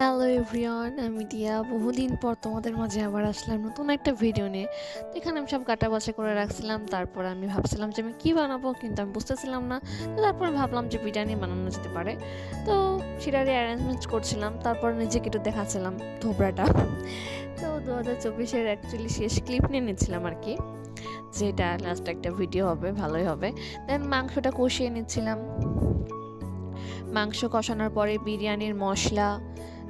Hello everyone আমি দিয়া। বহুদিন পর তোমাদের মাঝে আবার আসলাম নতুন একটা ভিডিও নিয়ে। তো এখানে আমি সব কাটা বাছা করে রাখছিলাম, তারপর আমি ভাবছিলাম যে আমি কী বানাবো, কিন্তু আমি বুঝতেছিলাম না। তো তারপর ভাবলাম যে বিরিয়ানি বানানো যেতে পারে। তো সেটারই অ্যারেঞ্জমেন্ট করছিলাম, তারপর নিজেকে একটু দেখাচ্ছিলাম ধোবরাটা তো দু হাজার চব্বিশের অ্যাকচুয়ালি শেষ ক্লিপ নিয়ে নিচ্ছিলাম আর কি যেটা লাস্ট একটা ভিডিও হবে, ভালোই হবে। দেন মাংসটা কষিয়ে নিচ্ছিলাম। মাংস কষানোর পরে বিরিয়ানির মশলা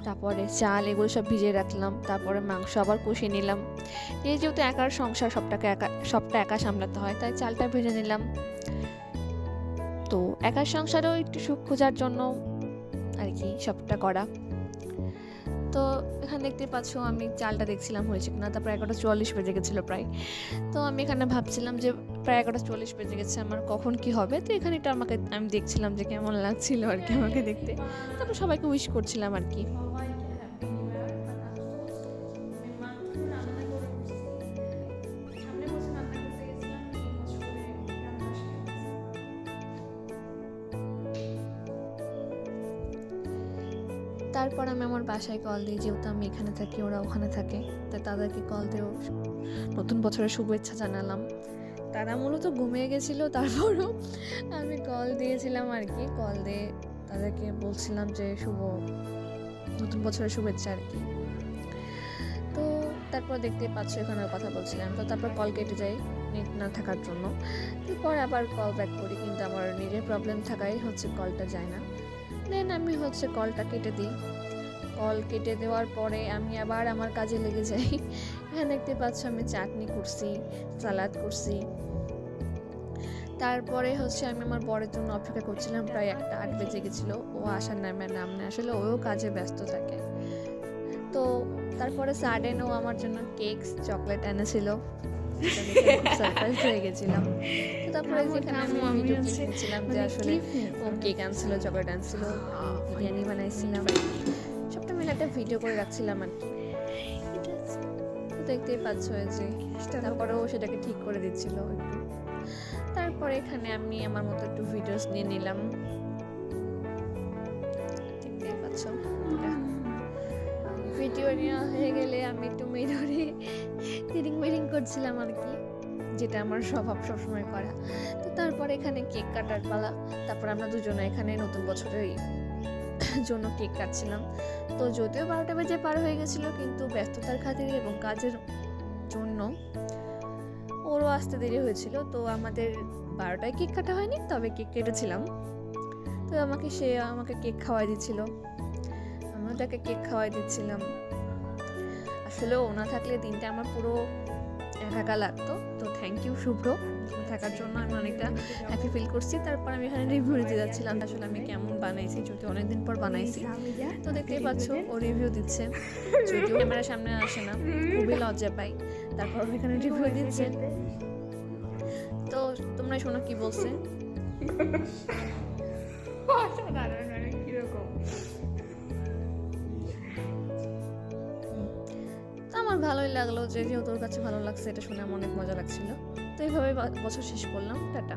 তারপরে চাল এগুলো সব ভিজিয়ে রাখলাম, তারপরে মাংস আবার কষিয়ে নিলাম। এই যেহেতু একার সংসার, সবটাকে একা, সবটা একা সামলাতে হয়, তাই চালটা ভেজে নিলাম। তো একার সংসারেও একটু সুখ খোঁজার জন্য আর কি সবটা করা। তো এখানে দেখতে পাচ্ছ আমি চালটা দেখছিলাম হয়েছে কিনা, তারপর এগারোটা চুয়াল্লিশ বেজে গেছিল প্রায়। তো আমি এখানে ভাবছিলাম যে প্রায় এগারোটা চল্লিশ বেজে গেছে, আমার কখন কি হবে? তো এখানে এটা আমাকে, আমি দেখছিলাম যে কেমন লাগছিল আর কি আমাকে দেখতে। তারপর সবাইকে উইশ করছিলাম আর কি। তারপর আমি আমার বাসায় কল দিই, যেহেতু আমি এখানে থাকি, ওরা ওখানে থাকে তাই তাদেরকে কল দিয়েও নতুন বছরের শুভেচ্ছা জানালাম। তারা মূলত ঘুমিয়ে গেছিল, তারপরও আমি কল দিয়েছিলাম আর কি কল দিয়ে তাদেরকে বলছিলাম যে, শুভ, নতুন বছরের শুভেচ্ছা আর কি। তো তারপর দেখতে পাচ্ছ, এখানে কথা বলছিলাম। তো তারপর কল কেটে যাই নেট না থাকার জন্য। তারপর আবার কল ব্যাক করি, কিন্তু আমার নিজের প্রবলেম থাকাই হচ্ছে কলটা যায় না। দেন আমি হচ্ছে কলটা কেটে দিই। কল কেটে দেওয়ার পরে আমি আবার আমার কাজে লেগে যাই। এখানে দেখতে পাচ্ছ আমি চাটনি করছি, সালাদ করছি। তারপরে হচ্ছে আমি আমার বরের জন্য অপেক্ষা করছিলাম, প্রায় একটা আট বেজে গেছিল। ও আসার নামে নাম নেই, আসলে ওও কাজে ব্যস্ত থাকে। তো তারপরে সাডেন ও আমার জন্য কেক চকলেট এনেছিল। সারপ্রাইজ হয়ে গেছিলাম। তো তারপরে যেখানে আমি আমি হচ্ছে যে মানে আসলে ও কেক আনছিল চকলেট আনছিল বিরিয়ানি বানাইছিলাম। সবটা মিলে একটা ভিডিও করে রাখছিলাম আর কি। দেখতেই পাচ্ছ যে তারপরে ও সেটাকে ঠিক করে দিচ্ছিল একটু। তারপরে এখানে আমি আমার মতো একটু ভিডিওস নিয়ে নিলাম। দেখতেই পাচ্ছ। ভিডিও নেওয়া হয়ে গেলে আমি একটু মিরিং করছিলাম আর কি, যেটা আমার স্বভাব সবসময় করা। তো তারপর এখানে কেক কাটার পালা, তারপর আমরা দুজনে এখানে নতুন বছরের জন্য কেক কাটছিলাম। তো যদিও বারোটা বেজে পার হয়ে গেছিল, কিন্তু ব্যস্ততার খাতিরে এবং কাজের জন্য ওরও আসতে দেরি হয়েছিল। তো আমাদের বারোটায় কেক কাটা হয়নি, তবে কেক কেটেছিলাম। তো আমাকে সে আমাকে কেক খাওয়াই দিচ্ছিল। আমিও তাকে কেক খাওয়াই দিচ্ছিলাম। আসলে ও না থাকলে দিনটা আমার পুরো একা লাগতো। তো থ্যাংক ইউ শুভ্র। থাকার জন্য আমি অনেকটা হ্যাপি ফিল করছি। তারপর আমি এখানে রিভিউ দিতে যাচ্ছিলাম আসলে আমি কেমন বানাইছি যদি অনেকদিন পর বানাইছি। তো দেখতেই পাচ্ছ, ও রিভিউ দিচ্ছে। যদিও ক্যামেরার সামনে আসে না, খুবই লজ্জা পাই। তারপর এখানে রিভিউ দিচ্ছে। তো তোমরা শোনো কি বলছে। আমার ভালোই লাগল যে যেহেতু ওর কাছে ভালো লাগছে, এটা শুনে আমার অনেক মজা লাগছিল। তো এইভাবে বছর শেষ করলাম। টাটা।